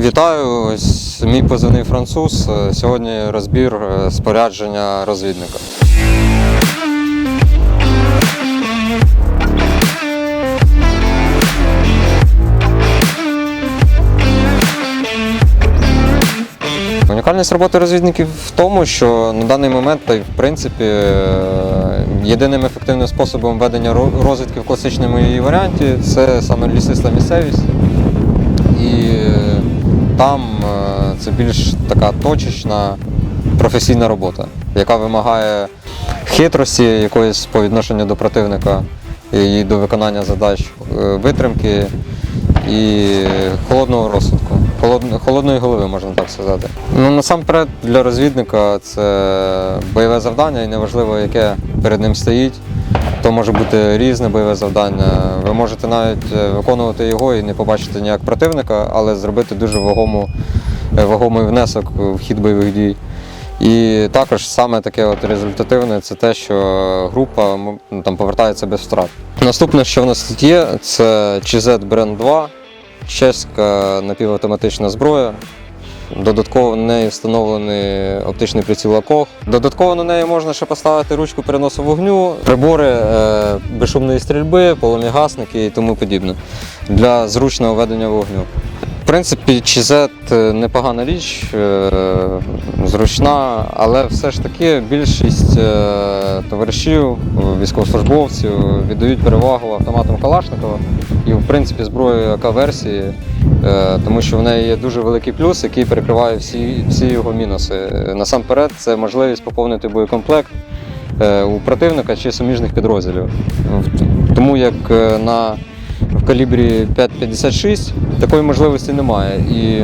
Вітаю, ось мій позивний француз. Е, Сьогодні розбір е, спорядження розвідника. Унікальність роботи розвідників в тому, що на даний момент, та й в принципі, е, єдиним ефективним способом ведення розвідки в класичному її варіанті це саме лісиста місцевість. Там е, це більш така точечна професійна робота, яка вимагає хитрості якоїсь по відношенню до противника і до виконання задач, е, витримки і холодного розсудку, холодно- холодної голови, можна так сказати. Ну, насамперед для розвідника це бойове завдання, і неважливо, яке перед ним стоїть. То може бути різне бойове завдання. Ви можете навіть е, виконувати його і не побачити ніяк противника, але зробити дуже вагому, е, вагомий внесок в хід бойових дій. І також саме таке от результативне це те, що група ну, там повертається без втрат. Наступне, що в нас тут є, це GZ Brand 2, чеська напівавтоматична зброя. Додатково на неї встановлений оптичний приціл АКОГ. Додатково на неї можна ще поставити ручку переносу вогню, прибори е, безшумної стрільби, полум'ягасники і тому подібне для зручного ведення вогню. В принципі, ЧЗ непогана річ, е, зручна, але все ж таки більшість е, товаришів, військовослужбовців віддають перевагу автоматам Калашникова і, в принципі, зброї АК-версії, е, тому що в неї є дуже великий плюс, який перекриває всі, всі його мінуси. Е, Насамперед, це можливість поповнити боєкомплект е, у противника чи суміжних підрозділів. Тому як е, на в калібрі 5,56 такої можливості немає. І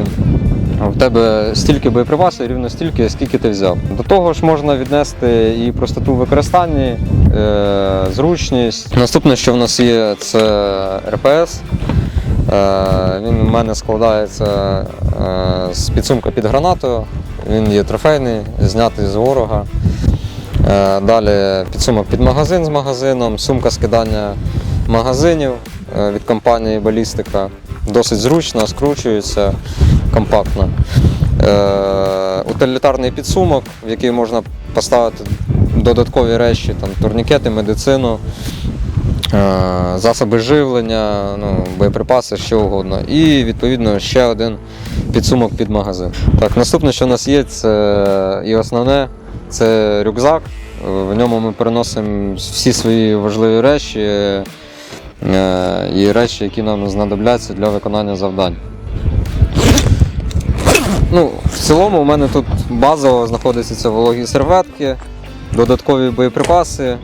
в тебе стільки боєприпасів, рівно стільки, скільки ти взяв. До того ж можна віднести і простоту використання, е, зручність. Наступне, що в нас є, це РПС. Е, Він у мене складається е, з підсумка під гранатою. Він є трофейний, знятий з ворога. Е, Далі підсумок під магазин з магазином, сумка скидання магазинів від компанії Балістика. Досить зручно, скручується компактно. Утилітарний підсумок, в який можна поставити додаткові речі, там, турнікети, медицину, засоби живлення, ну, боєприпаси, що угодно. І відповідно ще один підсумок під магазин. Так, наступне, що у нас є, це і основне це рюкзак. В ньому ми переносимо всі свої важливі речі е, і речі, які нам знадобляться для виконання завдань. Ну, в цілому у мене тут базово знаходяться вологі серветки, додаткові боєприпаси, е,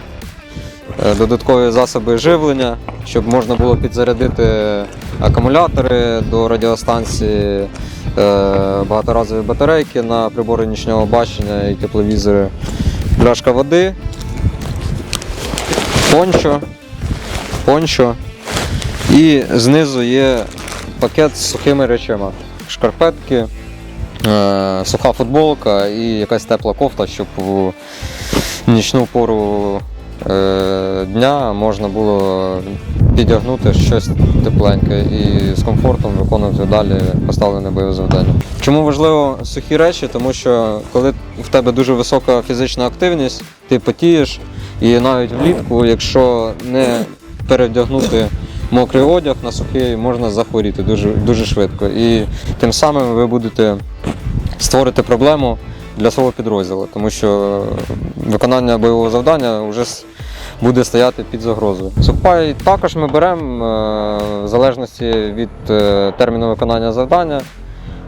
додаткові засоби живлення, щоб можна було підзарядити акумулятори до радіостанції, е, багаторазові батарейки на прибори нічного бачення і тепловізори, пляшка води, пончо, пончо. І знизу є пакет з сухими речами. Шкарпетки, е, суха футболка і якась тепла кофта, щоб у нічну пору е, дня можна було підягнути щось тепленьке і з комфортом виконувати далі поставлене бойове завдання. Чому важливо сухі речі? Тому що коли в тебе дуже висока фізична активність, ти потієш, і навіть влітку, якщо не перевдягнути мокрий одяг на сухий, можна захворіти дуже, дуже швидко. І тим самим ви будете створити проблему для свого підрозділу, тому що виконання бойового завдання вже буде стояти під загрозою. Сухпай також ми беремо е, в залежності від е, терміну виконання завдання.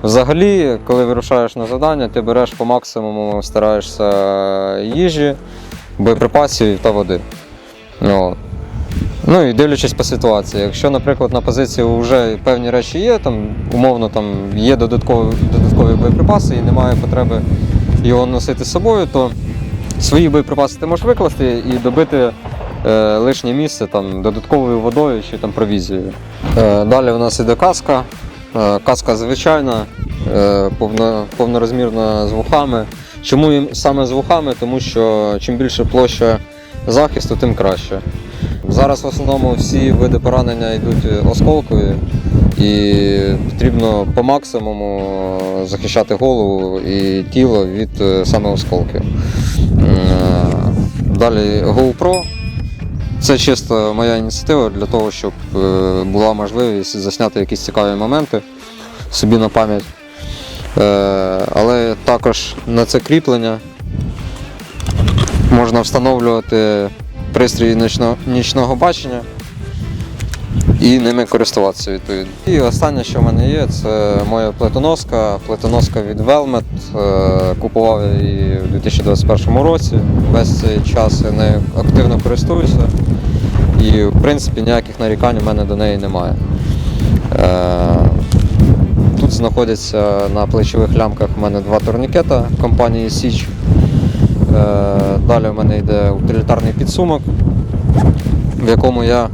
Взагалі, коли вирушаєш на завдання, ти береш по максимуму, стараєшся їжі, боєприпасів та води. Ну, Ну і дивлячись по ситуації. Якщо, наприклад, на позиції вже певні речі є, там умовно там є додаткові, додаткові боєприпаси і немає потреби його носити з собою, то свої боєприпаси ти можеш викласти і добити е, лишнє місце там, додатковою водою чи там провізією. Е, далі у нас іде каска. Е, каска звичайна, повно, повнорозмірна з вухами. Чому саме з вухами? Тому що чим більше площа захисту, тим краще. Зараз в основному всі види поранення йдуть осколкові, І потрібно по максимуму захищати голову і тіло від саме осколків. Далі GoPro. Це чисто моя ініціатива для того, щоб е, була можливість засняти якісь цікаві моменти собі на пам'ять. Е, Але також на це кріплення можна встановлювати пристрій нічного, нічного бачення і ними користуватися відповідно. І останнє, що в мене є, це моя плитоноска. Плитоноска від Velmet. Е, Купував її у 2021 році. Весь цей час я нею активно користуюся. І в принципі ніяких нарікань у мене до неї немає. Е, Тут знаходяться на плечових лямках у мене два турнікета компанії Січ. Е, Далі у мене йде утилітарний підсумок, в якому я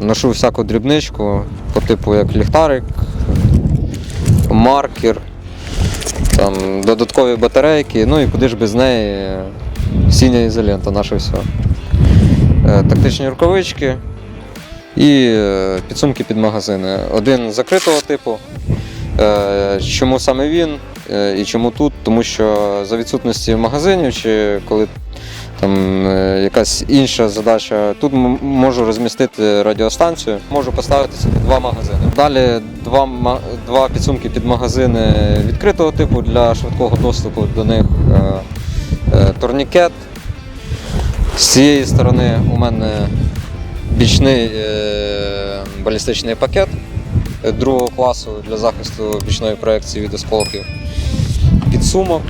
ношу всяку дрібничку по типу як ліхтарик, маркер, там, додаткові батарейки, ну і куди ж без неї е, сіня ізолента, наше все. Е, Тактичні рукавички і е, підсумки під магазини. Один закритого типу. Е, Чому саме він е, і чому тут? Тому що за відсутності магазинів чи коли там е, якась інша задача, тут можу розмістити радіостанцію, можу поставити собі два магазини. Далі два, два підсумки під магазини відкритого типу для швидкого доступу до них. е, е, Турнікет. З цієї сторони у мене бічний балістичний пакет другого класу для захисту бічної проекції від осколків. Підсумок.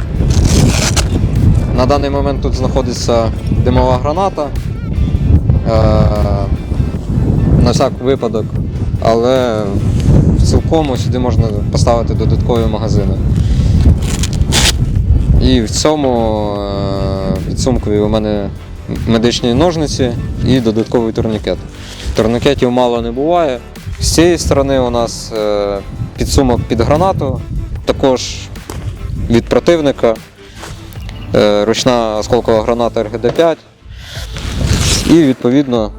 На даний момент тут знаходиться димова граната. Е, на всяк випадок, але цілком сюди можна поставити додаткові магазини. І в цьому е, підсумкові у мене медичні ножниці і додатковий турнікет. Турнікетів мало не буває. З цієї сторони у нас е, підсумок під гранату, також від противника, ручна осколкова граната РГД-5 і відповідно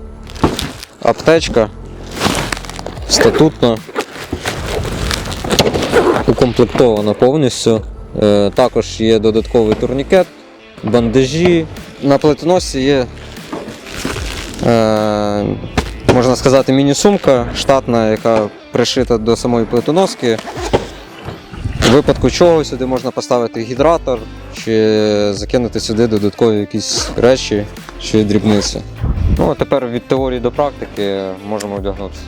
аптечка статутна, укомплектована повністю. Е, Також є додатковий турнікет, бандажі. На плитоносці є, е, можна сказати, міні-сумка штатна, яка пришита до самої плитоноски. В випадку чого сюди можна поставити гідратор чи закинути сюди додаткові якісь речі чи дрібниці. Ну, а тепер від теорії до практики можемо вдягнутися.